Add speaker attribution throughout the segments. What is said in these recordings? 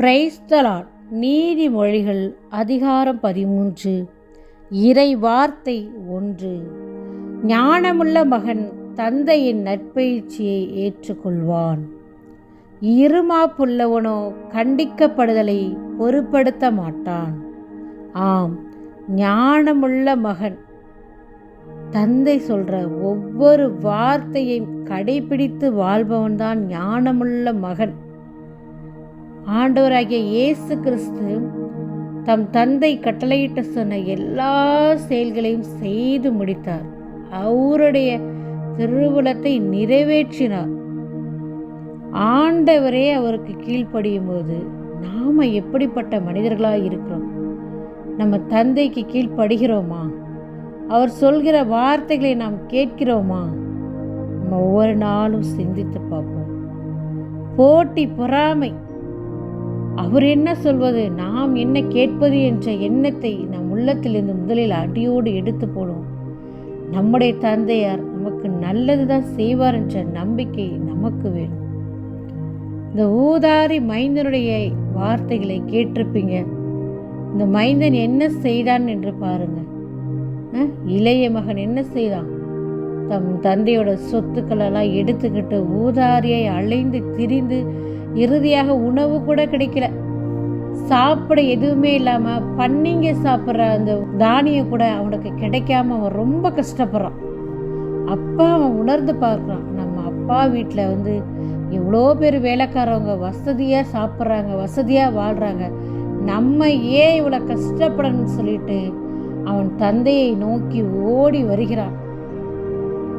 Speaker 1: Praise the Lord நீதிமொழிகள் அதிகாரம் பதிமூன்று. இறை வார்த்தை ஒன்று. ஞானமுள்ள மகன் தந்தையின் நற்பயிற்சியை ஏற்றுக்கொள்வான். இருமாப்புள்ளவனோ கண்டிக்கப்படுதலை பொருட்படுத்த மாட்டான். ஆம் ஞானமுள்ள மகன். தந்தை சொல்ற ஒவ்வொரு வார்த்தையையும் கடைபிடித்து வாழ்பவன்தான் ஞானமுள்ள மகன். ஆண்டவராகிய இயேசு கிறிஸ்து தம் தந்தை கட்டளையிட்ட சொன்ன எல்லா செயல்களையும் செய்து முடித்தார். அவருடைய திருவுளத்தை நிறைவேற்றினார். ஆண்டவரே அவருக்கு கீழ்ப்படியும் போது நாம் எப்படிப்பட்ட மனிதர்களாக இருக்கிறோம்? நம்ம தந்தைக்கு கீழ்ப்படுகிறோமா? அவர் சொல்கிற வார்த்தைகளை நாம் கேட்கிறோமா? நம்ம ஒவ்வொரு நாளும் சிந்தித்து பார்ப்போம். போட்டி பொறாமை அவர் என்ன சொல்வது? நாம் என்ன கேட்பது என்ற எண்ணத்தை நம் உள்ளத்திலிருந்து முதலில் அடியோடு எடுத்து போடுவோம். நம்முடைய தந்தையார் நமக்கு நல்லது தான் செய்வார் என்ற நம்பிக்கை நமக்கு வேணும். இந்த ஊதாரி மைந்தனுடைய வார்த்தைகளை கேட்டிருப்பீங்க. இந்த மைந்தன் என்ன செய்தான் என்று பாருங்க. இளைய மகன் என்ன செய்தான்? தம் தந்தையோட சொத்துக்களெல்லாம் எடுத்துக்கிட்டு ஊதாரியை அலைந்து திரிந்து இறுதியாக உணவு கூட கிடைக்கல. சாப்பிட எதுவுமே இல்லாம பன்னிங்க சாப்பிட்ற அந்த தானியம் கூட அவனுக்கு கிடைக்காம அவன் ரொம்ப கஷ்டப்படுறான். அப்பா அவன் உணர்ந்து பார்க்குறான். நம்ம அப்பா வீட்டில் வந்து எவ்வளோ பேர் வேலைக்காரவங்க வசதியாக சாப்பிட்றாங்க வசதியாக வாழ்கிறாங்க நம்ம ஏன் இவ்வளோ கஷ்டப்படணும்னு சொல்லிட்டு அவன் தந்தையை நோக்கி ஓடி வருகிறான்.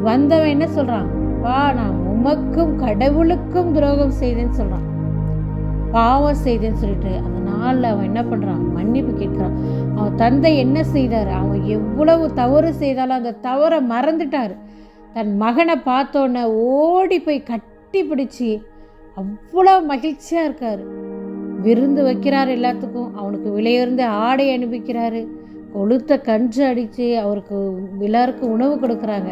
Speaker 1: வந்தவன் என்ன சொல்கிறான் பா நான் உமக்கும் கடவுளுக்கும் துரோகம் செய்தேன்னு சொல்கிறான் பாவம் செய்தேன்னு சொல்லிட்டு அந்த நாளில் அவன் என்ன பண்ணுறான் மன்னிப்பு கேட்குறான். அவன் தந்தை என்ன செய்தார்? அவன் எவ்வளவு தவறு செய்தாலும் அந்த தவறை மறந்துட்டார். தன் மகனை பார்த்தோன்னே ஓடி போய் கட்டி பிடிச்சி அவ்வளோ மகிழ்ச்சியாக இருக்கார். விருந்து வைக்கிறார் எல்லாத்துக்கும். அவனுக்கு விலையுறந்த ஆடை அனுப்பிக்கிறாரு கொளுத்த கன்று அடித்து அவருக்கு எல்லாருக்கும் உணவு கொடுக்குறாங்க.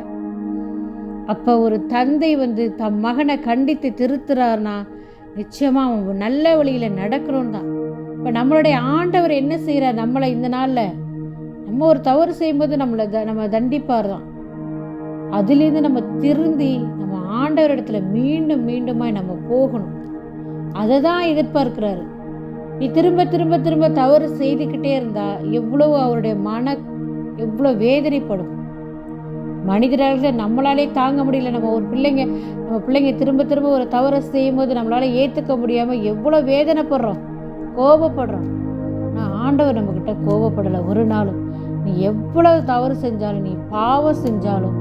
Speaker 1: அப்போ ஒரு தந்தை வந்து தம் மகனை கண்டித்து திருத்துறாருனா நிச்சயமாக அவன் நல்ல வழியில் நடக்கணும் தான். இப்போ நம்மளுடைய ஆண்டவர் என்ன செய்கிறார் நம்மளை இந்த நாளில்? நம்ம ஒரு தவறு செய்யும்போது நம்மளை த நம்ம தண்டிப்பார் தான். அதுலேருந்து நம்ம திருந்தி நம்ம ஆண்டவர் இடத்துல மீண்டும் மீண்டுமாய் நம்ம போகணும். அதை தான் எதிர்பார்க்கிறாரு. நீ திரும்ப திரும்ப திரும்ப தவறு செய்துக்கிட்டே இருந்தால் எவ்வளோ அவருடைய மன எவ்வளோ வேதனைப்படும். மனிதர்கள நம்மளாலே தாங்க முடியல. நம்ம ஒரு பிள்ளைங்க நம்ம பிள்ளைங்க திரும்ப திரும்ப ஒரு தவறை செய்யும்போது நம்மளால் ஏற்றுக்க முடியாமல் எவ்வளோ வேதனைப்படுறோம். கோபப்படுறோம். நான் ஆண்டவர் நம்மக்கிட்ட கோபப்படலை. ஒரு நாளும் நீ எவ்வளவு தவறு செஞ்சாலும் நீ பாவம் செஞ்சாலும்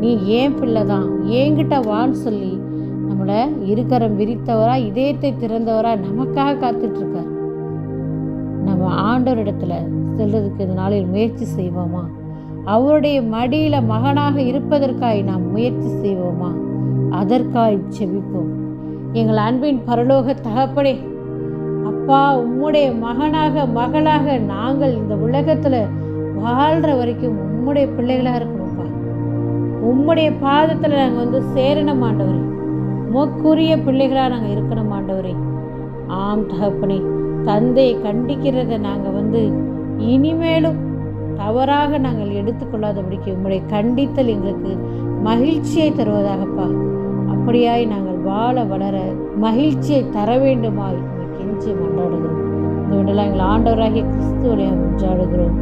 Speaker 1: நீ ஏன் பிள்ளை தான்? ஏங்கிட்ட வான்னு சொல்லி நம்மளை இருக்கரம் விரித்தவராக இதயத்தை திறந்தவராக நமக்காக காத்துட்ருக்கார். நம்ம ஆண்டவர் செல்றதுக்கு இந்த நாளில் முயற்சி செய்வோமா? அவருடைய மடியில மகனாக இருப்பதற்காய் நாம் முயற்சி செய்வோமா? அதற்காய் செபிப்போம். எங்கள் அன்பின் பரலோக தகப்படே அப்பா உம்முடைய மகனாக மகளாக நாங்கள் இந்த உலகத்தில் வாழ்ற வரைக்கும் உம்முடைய பிள்ளைகளாக இருக்கணும்ப்பா உம்முடைய பாதத்தில் நாங்கள் வந்து சேரணும் ஆண்டவரே. மூக்குரிய பிள்ளைகளாக நாங்கள் இருக்கணும் ஆண்டவரே. ஆம் தகப்பனே தந்தையை கண்டிக்கிறத நாங்கள் வந்து இனிமேலும் தவறாக நாங்கள் எடுத்துக்கொள்ளாதபடிக்கு உம்முடைய கண்டித்தல் எங்களுக்கு மகிழ்ச்சியை தருவதாகப்பா. அப்படியாய் நாங்கள் வாழ வளர மகிழ்ச்சியை தர வேண்டுமாய் கெஞ்சி மன்றாடுகிறோம். இந்த விடலாம் எங்கள் ஆண்டவராகிய கிறிஸ்துவனை மன்றாடுகிறோம்